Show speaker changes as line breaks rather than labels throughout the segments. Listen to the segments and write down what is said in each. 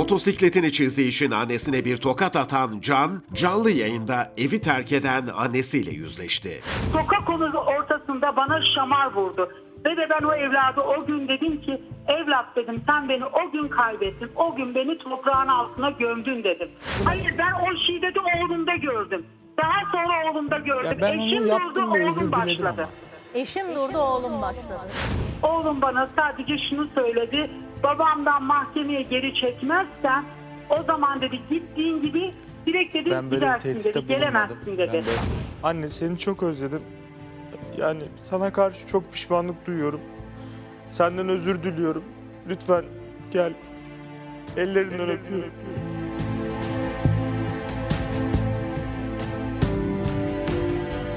Motosikletini çizdiği için annesine bir tokat atan Can, canlı yayında evi terk eden annesiyle yüzleşti.
Sokak ortasında bana şamar vurdu. Ve de ben o evladı o gün dedim ki evlat dedim sen beni o gün kaybettin. O gün beni toprağın altına gömdün dedim. Hayır ben o şiddeti oğlumda gördüm. Daha sonra oğlumda gördüm.
Ya ben onu
Eşim
yaptım
durdu
ve özür
oğlum
diledim
başladı.
ama.
Eşim durdu oğlum başladı.
Oğlum bana sadece şunu söyledi. Babamdan mahkemeye geri çekmezsen o zaman dedi gittiğin gibi direkt dedi
Ben böyle bir
gidersin
tehditte
dedi.
bulunmadım.
Gelemezsin dedi.
Ben böyle- Anne seni çok özledim. Yani sana karşı çok pişmanlık duyuyorum. Senden özür diliyorum. Lütfen gel. Ellerinden öpüyorum.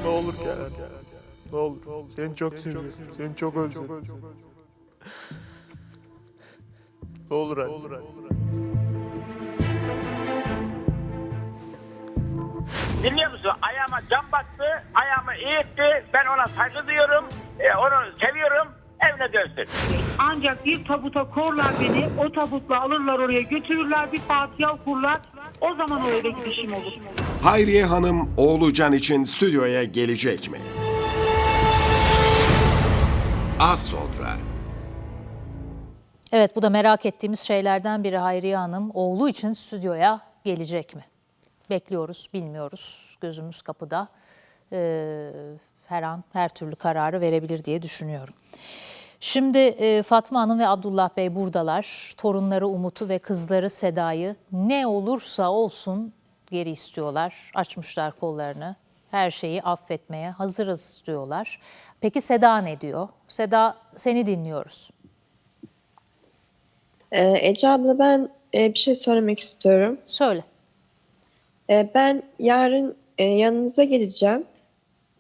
Ne olur gel. Ne olur. Seni çok seviyorum. Seni çok özledim. Ne olur anne.
Dinliyor musun? Ayağıma cam battı, ayağımı eğitti. Ben ona saygı duyuyorum, e, onu seviyorum. Evine dönsün.
Ancak bir tabuta korlar beni. O tabutla alırlar oraya götürürler. Bir Fatiha okurlar. O zaman o eve gidişim olur.
Hayriye Hanım oğlu Can için stüdyoya gelecek mi? Az sonra.
Evet bu da merak ettiğimiz şeylerden biri Hayriye Hanım. Oğlu için stüdyoya gelecek mi? Bekliyoruz, bilmiyoruz. Gözümüz kapıda. Ee, her an her türlü kararı verebilir diye düşünüyorum. Şimdi e, Fatma Hanım ve Abdullah Bey buradalar. Torunları Umut'u ve kızları Seda'yı ne olursa olsun geri istiyorlar. Açmışlar kollarını. Her şeyi affetmeye hazırız diyorlar. Peki Seda ne diyor? Seda seni dinliyoruz.
Ee, Ece abla ben e, bir şey söylemek istiyorum.
Söyle.
Ee, ben yarın e, yanınıza geleceğim.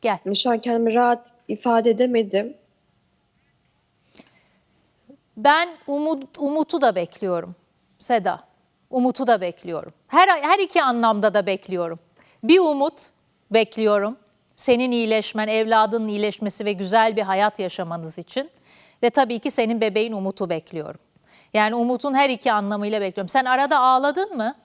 Gel.
Şu an kendimi rahat ifade edemedim.
Ben Umut, Umut'u da bekliyorum. Seda. Umut'u da bekliyorum. Her, her iki anlamda da bekliyorum. Bir umut bekliyorum. Senin iyileşmen, evladının iyileşmesi ve güzel bir hayat yaşamanız için. Ve tabii ki senin bebeğin Umut'u bekliyorum. Yani Umut'un her iki anlamıyla bekliyorum. Sen arada ağladın mı?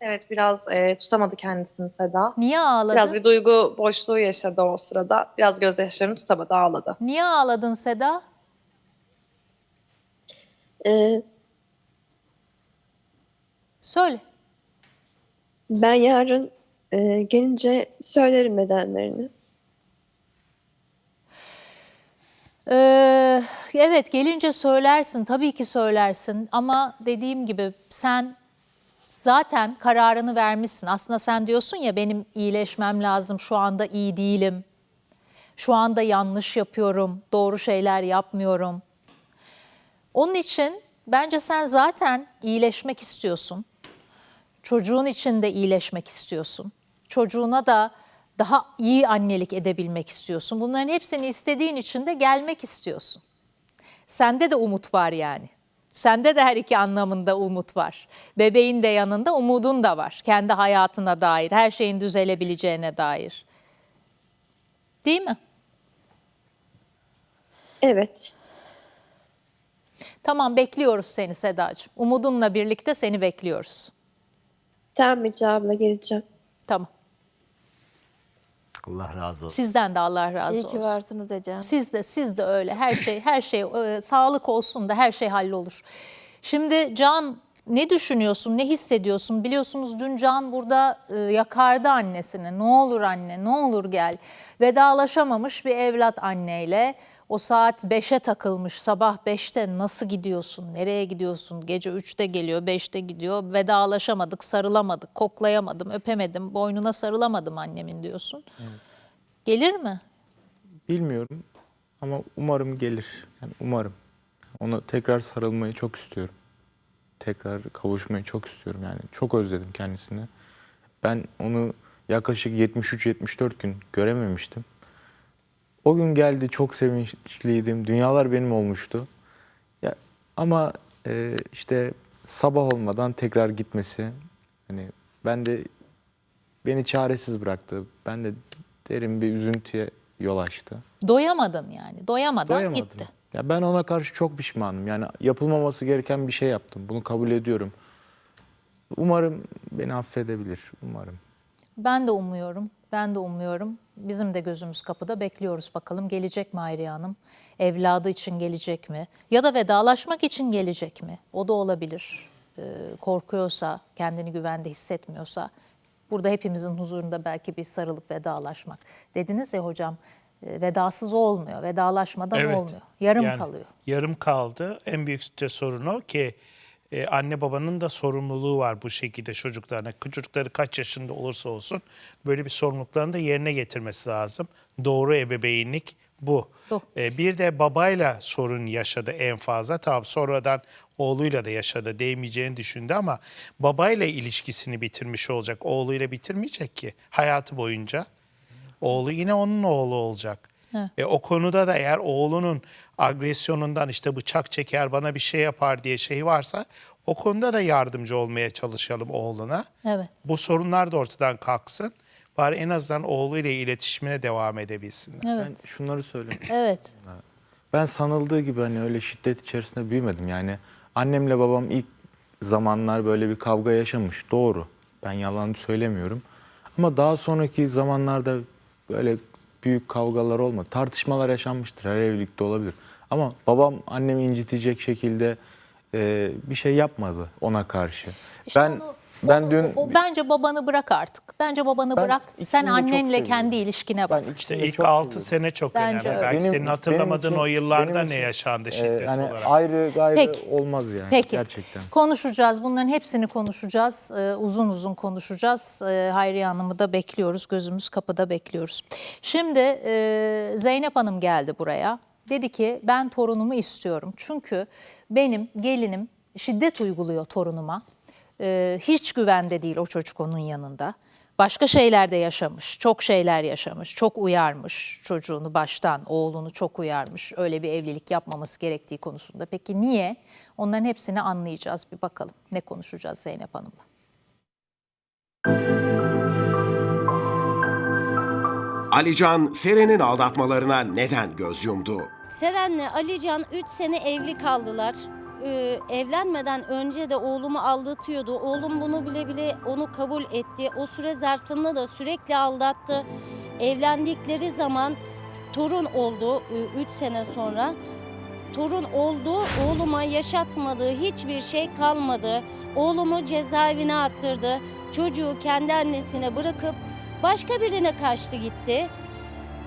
Evet biraz e, tutamadı kendisini Seda.
Niye ağladın?
Biraz bir duygu boşluğu yaşadı o sırada. Biraz gözyaşlarını tutamadı ağladı.
Niye ağladın Seda?
Ee,
Söyle.
ben yarın e, gelince söylerim nedenlerini.
Ee, evet gelince söylersin tabii ki söylersin ama dediğim gibi sen zaten kararını vermişsin. Aslında sen diyorsun ya benim iyileşmem lazım şu anda iyi değilim. Şu anda yanlış yapıyorum, doğru şeyler yapmıyorum. Onun için bence sen zaten iyileşmek istiyorsun. Çocuğun için de iyileşmek istiyorsun. Çocuğuna da daha iyi annelik edebilmek istiyorsun. Bunların hepsini istediğin için de gelmek istiyorsun. Sende de umut var yani. Sende de her iki anlamında umut var. Bebeğin de yanında umudun da var. Kendi hayatına dair, her şeyin düzelebileceğine dair. Değil mi?
Evet.
Tamam bekliyoruz seni Sedacığım. Umudunla birlikte seni bekliyoruz.
Tamam Ece abla geleceğim.
Tamam.
Allah razı olsun.
Sizden de Allah razı
İyi
olsun.
ki varsınız Ece.
Siz de siz de öyle. Her şey her şey e, sağlık olsun da her şey hallolur. Şimdi Can ne düşünüyorsun? Ne hissediyorsun? Biliyorsunuz dün Can burada e, yakardı annesini. Ne olur anne, ne olur gel. Vedalaşamamış bir evlat anneyle. O saat 5'e takılmış. Sabah 5'te nasıl gidiyorsun? Nereye gidiyorsun? Gece 3'te geliyor, 5'te gidiyor. Vedalaşamadık, sarılamadık, koklayamadım, öpemedim, boynuna sarılamadım annemin diyorsun. Gelir mi?
Bilmiyorum ama umarım gelir. Yani umarım. Ona tekrar sarılmayı çok istiyorum. Tekrar kavuşmayı çok istiyorum yani. Çok özledim kendisini. Ben onu yaklaşık 73-74 gün görememiştim. O gün geldi çok sevinçliydim. Dünyalar benim olmuştu. Ya ama e, işte sabah olmadan tekrar gitmesi hani ben de beni çaresiz bıraktı. Ben de derin bir üzüntüye yol açtı.
Doyamadın yani. Doyamadan
Doyamadım.
gitti.
Ya ben ona karşı çok pişmanım. Yani yapılmaması gereken bir şey yaptım. Bunu kabul ediyorum. Umarım beni affedebilir. Umarım.
Ben de umuyorum. Ben de umuyorum. Bizim de gözümüz kapıda bekliyoruz bakalım gelecek mi Hayriye Hanım? Evladı için gelecek mi? Ya da vedalaşmak için gelecek mi? O da olabilir. Ee, korkuyorsa, kendini güvende hissetmiyorsa burada hepimizin huzurunda belki bir sarılıp vedalaşmak. Dediniz ya hocam vedasız olmuyor. Vedalaşmadan
Evet.
olmuyor. Yarım
Yani
kalıyor.
Yarım kaldı. En büyük de sorun o ki e, anne babanın da sorumluluğu var bu şekilde çocuklarına. Çocukları kaç yaşında olursa olsun böyle bir sorumluluklarını da yerine getirmesi lazım. Doğru ebeveynlik bu.
Bu.
E, bir de babayla sorun yaşadı en fazla. Tamam sonradan oğluyla da yaşadı değmeyeceğini düşündü ama babayla ilişkisini bitirmiş olacak. Oğluyla bitirmeyecek ki hayatı boyunca. Oğlu yine onun oğlu olacak. E, o konuda da eğer oğlunun agresyonundan işte bıçak çeker bana bir şey yapar diye şey varsa o konuda da yardımcı olmaya çalışalım oğluna.
Evet.
Bu sorunlar da ortadan kalksın. Bari en azından oğluyla iletişimine devam edebilsinler.
Evet.
Ben şunları söyleyeyim.
Evet.
Ben sanıldığı gibi hani öyle şiddet içerisinde büyümedim. Yani annemle babam ilk zamanlar böyle bir kavga yaşamış. Doğru. Ben yalan söylemiyorum. Ama daha sonraki zamanlarda böyle büyük kavgalar olmadı. Tartışmalar yaşanmıştır. Her evlilikte olabilir. Ama babam annemi incitecek şekilde e, bir şey yapmadı ona karşı.
İşte
ben
onu-
ben dün
o, bence bababanı bırak artık. Bence babanı
Ben
bırak.
ikisini
Sen
de çok
annenle
seviyorum.
kendi ilişkine bak.
ben
İşte
ikisini
ilk
çok
6
seviyorum.
sene çok
Bence
önemli.
öyle.
Belki
Benim-
senin hatırlamadığın
benim
o
için-
yıllarda
benim
ne
için,
yaşandı
e,
şiddet
hani
olarak.
ayrı gayrı
Peki.
olmaz yani
Peki.
gerçekten.
Konuşacağız. Bunların hepsini konuşacağız. Ee, uzun uzun konuşacağız. Ee, Hayriye Hanım'ı da bekliyoruz. Gözümüz kapıda bekliyoruz. Şimdi e, Zeynep Hanım geldi buraya. Dedi ki ben torunumu istiyorum. Çünkü benim gelinim şiddet uyguluyor torunuma. Ee, hiç güvende değil o çocuk onun yanında. Başka şeyler de yaşamış, çok şeyler yaşamış, çok uyarmış çocuğunu baştan, oğlunu çok uyarmış. Öyle bir evlilik yapmaması gerektiği konusunda. Peki niye? Onların hepsini anlayacağız bir bakalım. Ne konuşacağız Zeynep Hanım'la?
Alican, Seren'in aldatmalarına neden göz yumdu?
Seren'le Alican 3 sene evli kaldılar. Ee, evlenmeden önce de oğlumu aldatıyordu. Oğlum bunu bile bile onu kabul etti. O süre zarfında da sürekli aldattı. Evlendikleri zaman torun oldu 3 sene sonra. Torun oldu, oğluma yaşatmadığı hiçbir şey kalmadı. Oğlumu cezaevine attırdı. Çocuğu kendi annesine bırakıp başka birine kaçtı gitti.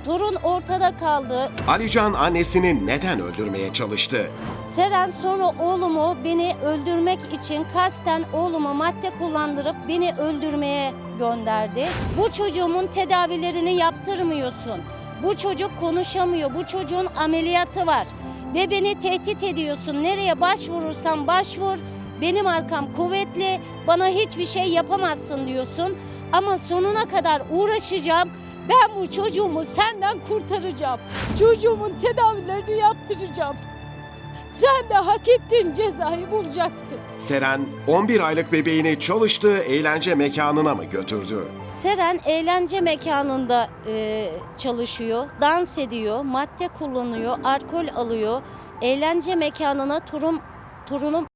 Torun ortada kaldı.
Alican annesini neden öldürmeye çalıştı?
Seren sonra oğlumu beni öldürmek için kasten oğlumu madde kullandırıp beni öldürmeye gönderdi. Bu çocuğumun tedavilerini yaptırmıyorsun. Bu çocuk konuşamıyor. Bu çocuğun ameliyatı var. Ve beni tehdit ediyorsun. Nereye başvurursan başvur. Benim arkam kuvvetli. Bana hiçbir şey yapamazsın diyorsun. Ama sonuna kadar uğraşacağım. Ben bu çocuğumu senden kurtaracağım. Çocuğumun tedavilerini yaptıracağım. Sen de hak ettiğin cezayı bulacaksın.
Seren, 11 aylık bebeğini çalıştığı eğlence mekanına mı götürdü?
Seren eğlence mekanında e, çalışıyor, dans ediyor, madde kullanıyor, alkol alıyor. Eğlence mekanına turum, torunum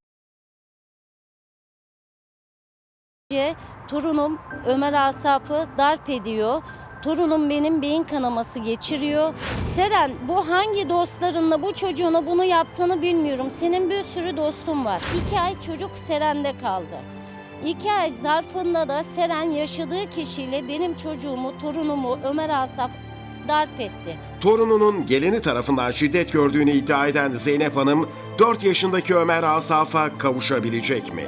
torunum Ömer Asaf'ı darp ediyor. Torunum benim beyin kanaması geçiriyor. Seren bu hangi dostlarınla bu çocuğuna bunu yaptığını bilmiyorum. Senin bir sürü dostun var. İki ay çocuk Seren'de kaldı. İki ay zarfında da Seren yaşadığı kişiyle benim çocuğumu, torunumu Ömer Asaf darp etti.
Torununun gelini tarafından şiddet gördüğünü iddia eden Zeynep Hanım, 4 yaşındaki Ömer Asaf'a kavuşabilecek mi?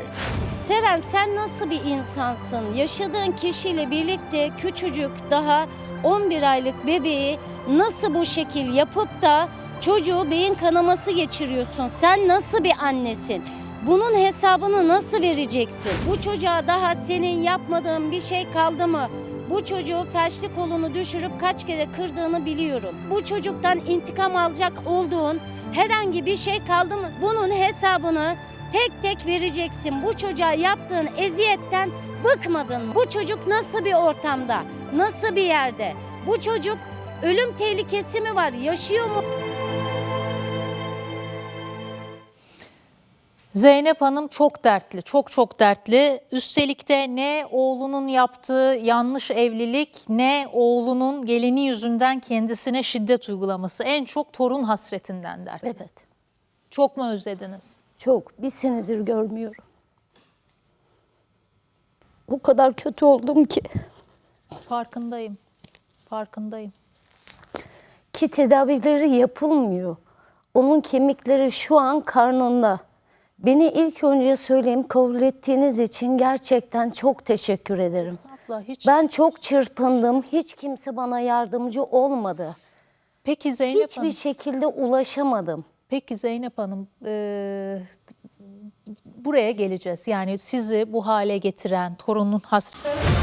Seren sen nasıl bir insansın? Yaşadığın kişiyle birlikte küçücük daha 11 aylık bebeği nasıl bu şekil yapıp da çocuğu beyin kanaması geçiriyorsun? Sen nasıl bir annesin? Bunun hesabını nasıl vereceksin? Bu çocuğa daha senin yapmadığın bir şey kaldı mı? Bu çocuğu felçli kolunu düşürüp kaç kere kırdığını biliyorum. Bu çocuktan intikam alacak olduğun herhangi bir şey kaldı mı? Bunun hesabını tek tek vereceksin. Bu çocuğa yaptığın eziyetten bıkmadın mı? Bu çocuk nasıl bir ortamda? Nasıl bir yerde? Bu çocuk ölüm tehlikesi mi var? Yaşıyor mu?
Zeynep Hanım çok dertli, çok çok dertli. Üstelik de ne oğlunun yaptığı yanlış evlilik ne oğlunun gelini yüzünden kendisine şiddet uygulaması. En çok torun hasretinden dertli.
Evet.
Çok mu özlediniz?
Çok. Bir senedir görmüyorum. O kadar kötü oldum ki.
Farkındayım. Farkındayım.
Ki tedavileri yapılmıyor. Onun kemikleri şu an karnında. Beni ilk önce söyleyeyim kabul ettiğiniz için gerçekten çok teşekkür ederim.
Asla hiç.
Ben çok çırpındım. Hiç kimse bana yardımcı olmadı.
Peki Zeynep
Hiçbir
Hanım.
şekilde ulaşamadım.
Peki Zeynep Hanım, eee, buraya geleceğiz. Yani sizi bu hale getiren torunun hasreti.